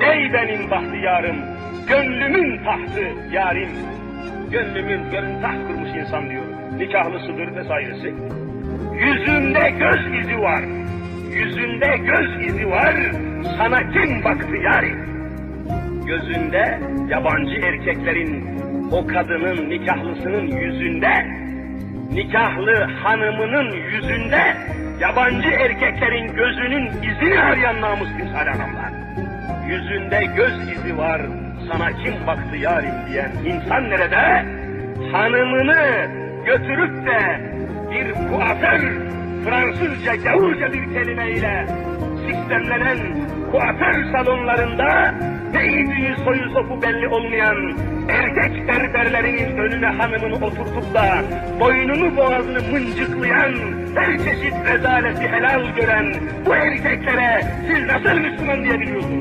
Ey benim bahtiyarım, gönlümün tahtı yarim. Gönlümün, gönlüm taht kurmuş insan diyor. Nikahlısıdır vesairesi. Yüzünde göz izi var. Yüzünde göz izi var. Sana kim baktı yarim? Gözünde yabancı erkeklerin o kadının nikahlısının yüzünde nikahlı hanımının yüzünde yabancı erkeklerin gözünün izini arayan namus timsal adamlar. Yüzünde göz izi var, sana kim baktı yarim diyen insan nerede? Hanımını götürüp de bir kuaför, Fransızca gavurca bir kelimeyle sistemlenen kuaför salonlarında ne iyiliği soyu sopu belli olmayan erkek berberlerinin önüne hanımını oturtup da boynunu boğazını mıncıklayan her çeşit rezaleti helal gören bu erkeklere siz nasıl Müslüman diyebiliyorsunuz?